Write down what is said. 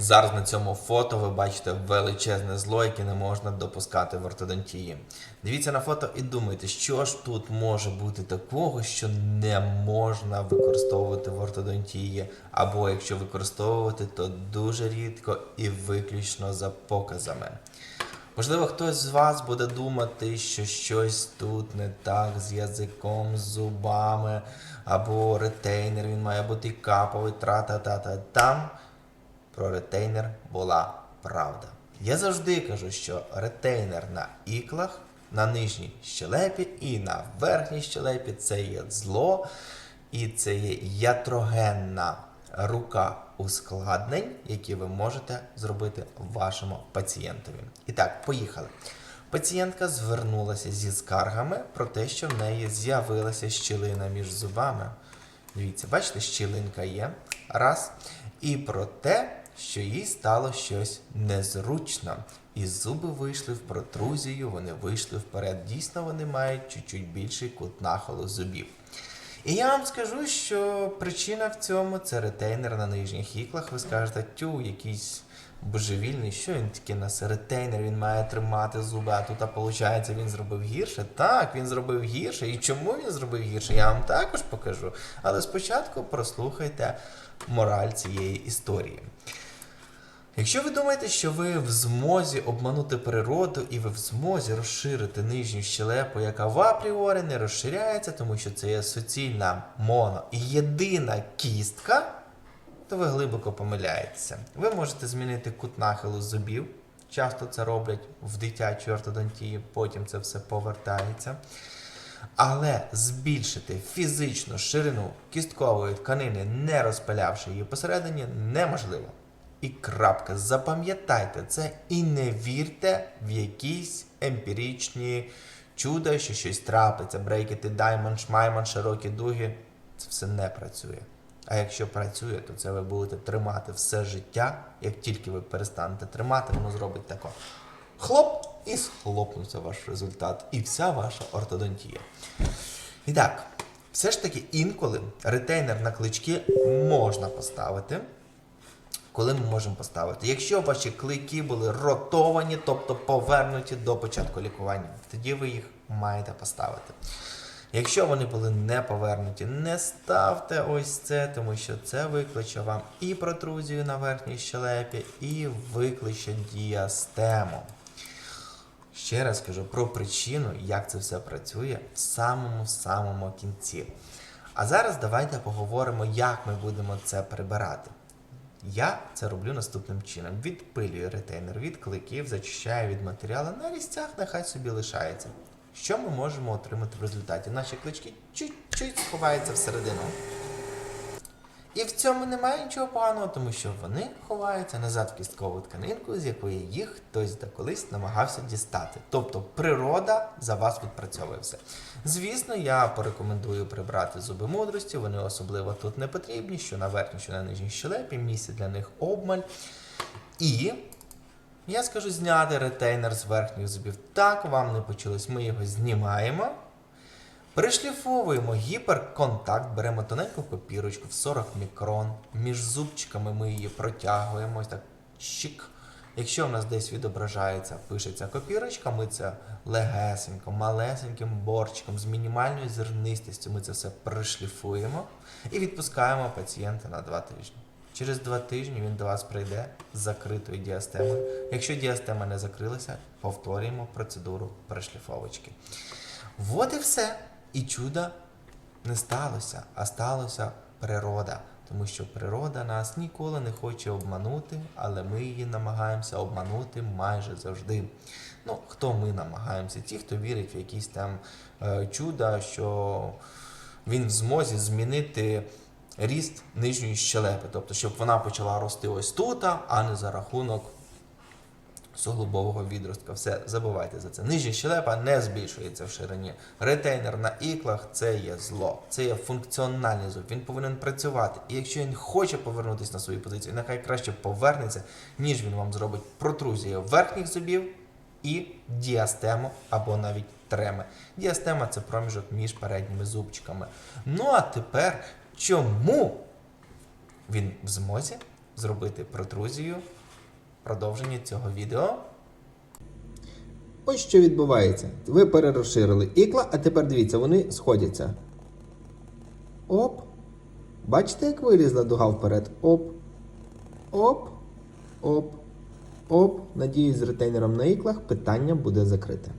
Зараз на цьому фото ви бачите величезне зло, яке не можна допускати в ортодонтії. Дивіться на фото і думайте, що ж тут може бути такого, що не можна використовувати в ортодонтії, або якщо використовувати, то дуже рідко і виключно за показами. Можливо, хтось з вас буде думати, що щось тут не так з язиком, з зубами, або ретейнер, він має бути каповий, тра-та-та-та. Там про ретейнер була правда. Я завжди кажу, що ретейнер на іклах, на нижній щелепі і на верхній щелепі це є зло, і це є ятрогенна рука ускладнень, які ви можете зробити вашому пацієнтові. І так, поїхали. Пацієнтка звернулася зі скаргами про те, що в неї з'явилася щілина між зубами. Дивіться, бачите, щілинка є. Раз. І про те, що їй стало щось незручно. І зуби вийшли в протрузію, вони вийшли вперед. Дійсно, вони мають чуть-чуть більший кут нахилу зубів. І я вам скажу, що причина в цьому це ретейнер на нижніх іклах. Ви скажете, тю, якийсь божевільний, що він таке нас ретейнер, він має тримати зуби, а тут, а виходить, він зробив гірше. Так, він зробив гірше. І чому він зробив гірше, я вам також покажу. Але спочатку прослухайте мораль цієї історії. Якщо ви думаєте, що ви в змозі обманути природу і ви в змозі розширити нижню щелепу, яка в апріорі не розширяється, тому що це є суцільна моно і єдина кістка, то ви глибоко помиляєтеся. Ви можете змінити кут нахилу зубів. Часто це роблять в дитячій ортодонтії, потім це все повертається. Але збільшити фізичну ширину кісткової тканини, не розпилявши її посередині, неможливо. І крапка. Запам'ятайте це і не вірте в якісь емпіричні чуда, що щось трапиться, брейкети, даймонд, шмаймон, широкі дуги. Це все не працює. А якщо працює, то це ви будете тримати все життя. Як тільки ви перестанете тримати, воно зробить тако. Хлоп, і схлопнувся ваш результат, і вся ваша ортодонтія. І так, все ж таки інколи ретейнер на клички можна поставити. Коли ми можемо поставити? Якщо ваші клики були ротовані, тобто повернуті до початку лікування, тоді ви їх маєте поставити. Якщо вони були не повернуті, не ставте ось це, тому що це викличе вам і протрузію на верхній щелепі, і викличе діастему. Ще раз кажу про причину, як це все працює в самому-самому кінці. А зараз давайте поговоримо, як ми будемо це прибирати. Я це роблю наступним чином: відпилюю ретейнер від кликів, зачищаю від матеріалу, на різцях нехай собі лишається. Що ми можемо отримати в результаті? Наші клички чуть-чуть сховаються всередину. І в цьому немає нічого поганого, тому що вони ховаються назад в кісткову тканинку, з якої їх хтось колись намагався дістати. Тобто природа за вас відпрацьовує все. Звісно, я порекомендую прибрати зуби мудрості, вони особливо тут не потрібні, що на верхній, що на нижній щелепі, місце для них обмаль. І я скажу зняти ретейнер з верхніх зубів. Так, вам не почулось, ми його знімаємо. Пришліфовуємо гіперконтакт, беремо тоненьку копірочку в 40 мікрон. Між зубчиками ми її протягуємо. Ось так щик. Якщо в нас десь відображається, пишеться копірочка, ми це легесенько, малесеньким борчиком з мінімальною зернистістю ми це все пришліфуємо і відпускаємо пацієнта на 2 тижні. Через 2 тижні він до вас прийде з закритою діастемою. Якщо діастема не закрилася, повторюємо процедуру пришліфовочки. От і все. І чуда не сталося, а сталося природа. Тому що природа нас ніколи не хоче обманути, але ми її намагаємося обманути майже завжди. Ну, хто ми намагаємося? Ті, хто вірить в якісь там е, чуда, що він в змозі змінити ріст нижньої щелепи, тобто, щоб вона почала рости ось тут, а не за рахунок суглобового відростка. Все, забувайте за це. Нижня щелепа не збільшується в ширині. Ретейнер на іклах це є зло, це є функціональний зуб. Він повинен працювати. І якщо він хоче повернутися на свою позицію, нехай краще повернеться, ніж він вам зробить протрузію верхніх зубів і діастему або навіть треми. Діастема це проміжок між передніми зубчиками. Ну а тепер чому він в змозі зробити протрузію. Продовження цього відео. Ось що відбувається. Ви перерозширили ікла, а тепер дивіться, вони сходяться. Оп. Бачите, як вилізла дуга вперед? Оп. Оп. Оп. Оп. Надіюсь, з ретейнером на іклах питання буде закрите.